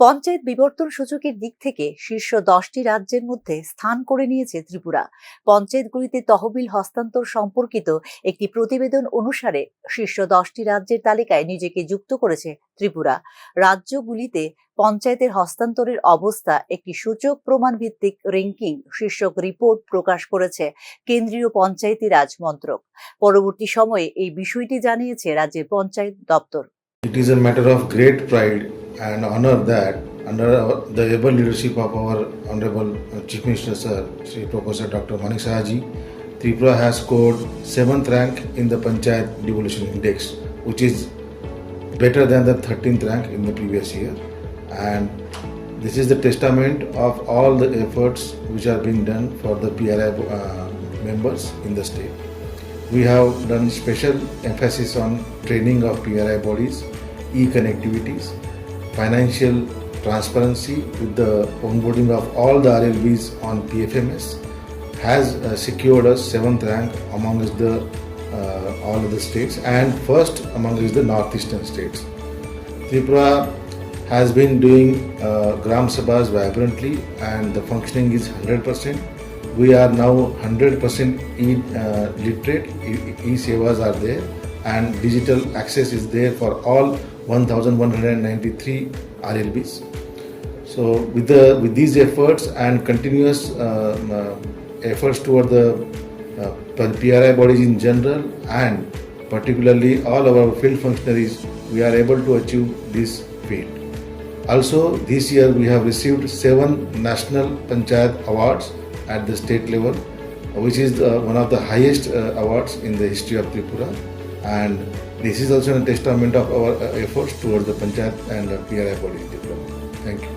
পঞ্চায়েত বিবর্তন সূচকের দিক থেকে শীর্ষ দশটি রাজ্যের মধ্যে স্থান করে নিয়েছে ত্রিপুরা। পঞ্চায়েতগুলিতে তহবিল হস্তান্তর সম্পর্কিত একটি প্রতিবেদন অনুসারে শীর্ষ দশটি রাজ্যের তালিকায় নিজেকে যুক্ত করেছে ত্রিপুরা। রাজ্যগুলিতে পঞ্চায়েতের হস্তান্তরের অবস্থা, একটি সূচক প্রমাণ ভিত্তিক র্যাঙ্কিং শীর্ষক রিপোর্ট প্রকাশ করেছে কেন্দ্রীয় পঞ্চায়েতি রাজ মন্ত্রক। পরবর্তী সময়ে এই বিষয়টি জানিয়েছে রাজ্যের পঞ্চায়েত দপ্তর। And honor that under the able leadership of our Honorable Chief Minister Sir, Sri Professor Dr. Manik Sahaji, Tripura has scored 7th rank in the Panchayat Devolution Index, which is better than the 13th rank in the previous year. And this is the testament of all the efforts which are being done for the PRI uh, members in the state. We have done special emphasis on training of PRI bodies, e-connectivities, financial transparency with the onboarding of all the RLBs on PFMS has uh, secured us seventh rank amongst the uh, all of the states and first amongst the northeastern states. Tripura has been doing uh, Gram Sabhas vibrantly and the functioning is 100%. We are now 100% e- uh, literate, e- e-sevas are there and digital access is there for all 1193 RLBs. So with the with these efforts and continuous um, uh, efforts toward the uh, PRI bodies in general and particularly all our field functionaries, we are able to achieve this feat. Also, this year we have received seven national panchayat awards at the state level, which is uh, one of the highest uh, awards in the history of Tripura. And this is also a testament of our uh, efforts towards the panchayat and uh, PRI bodies development. Thank you.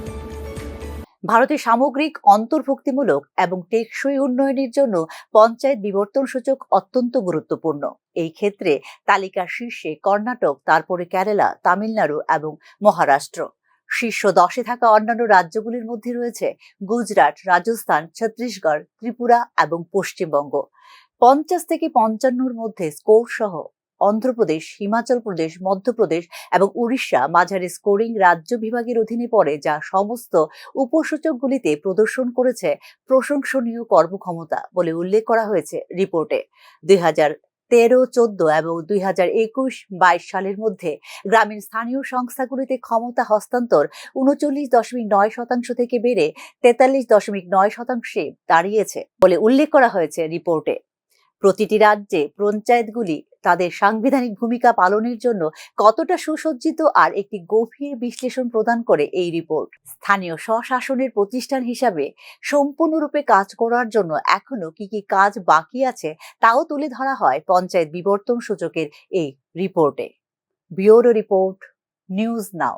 ভারতের সামগ্রিক অন্তর্ভুক্তিমূলক এবং টেকসই উন্নয়নের জন্য পঞ্চায়েত বিবর্তন সূচক অত্যন্ত গুরুত্বপূর্ণ এই ক্ষেত্রে তালিকার শীর্ষে কর্ণাটক তারপরে কেরালা তামিলনাড়ু এবং মহারাষ্ট্র শীর্ষ দশে থাকা অন্যান্য রাজ্যগুলির মধ্যে রয়েছে গুজরাট রাজস্থান ছত্তিশগড় ত্রিপুরা এবং পশ্চিমবঙ্গ পঞ্চাশ থেকে পঞ্চান্নর মধ্যে স্কোর সহ অন্ধ্রপ্রদেশ, হিমাচল প্রদেশ, মধ্যপ্রদেশ এবং উড়িষ্যা মাঝারি স্কোরিং রাজ্য বিভাগের অধীনে পড়ে, যা সমস্ত উপসূচকগুলিতে প্রদর্শন করেছে প্রশংসনীয় কর্মক্ষমতা বলে উল্লেখ করা হয়েছে রিপোর্টে। দুই তেরো, চোদ্দ এবং দুই হাজার একুশ, বাইশ সালের মধ্যে গ্রামীণ স্থানীয় সংস্থাগুলিতে ক্ষমতা হস্তান্তর উনচল্লিশ দশমিক নয় শতাংশ থেকে বেড়ে তেতাল্লিশ দশমিক নয় শতাংশে দাঁড়িয়েছে বলে উল্লেখ করা হয়েছে রিপোর্টে। প্রতিটি রাজ্যে পঞ্চায়েতগুলি তাদের সাংবিধানিক ভূমিকা পালনের জন্য কতটা সুসজ্জিত আর একটি গভীর বিশ্লেষণ প্রদান করে এই রিপোর্ট। স্থানীয় স্বশাসনের প্রতিষ্ঠান হিসাবে সম্পূর্ণরূপে কাজ করার জন্য এখনও কি কি কাজ বাকি আছে তাও তুলে ধরা হয় পঞ্চায়েত বিবর্তন সূচকের এই রিপোর্টে। Bureau report, news now.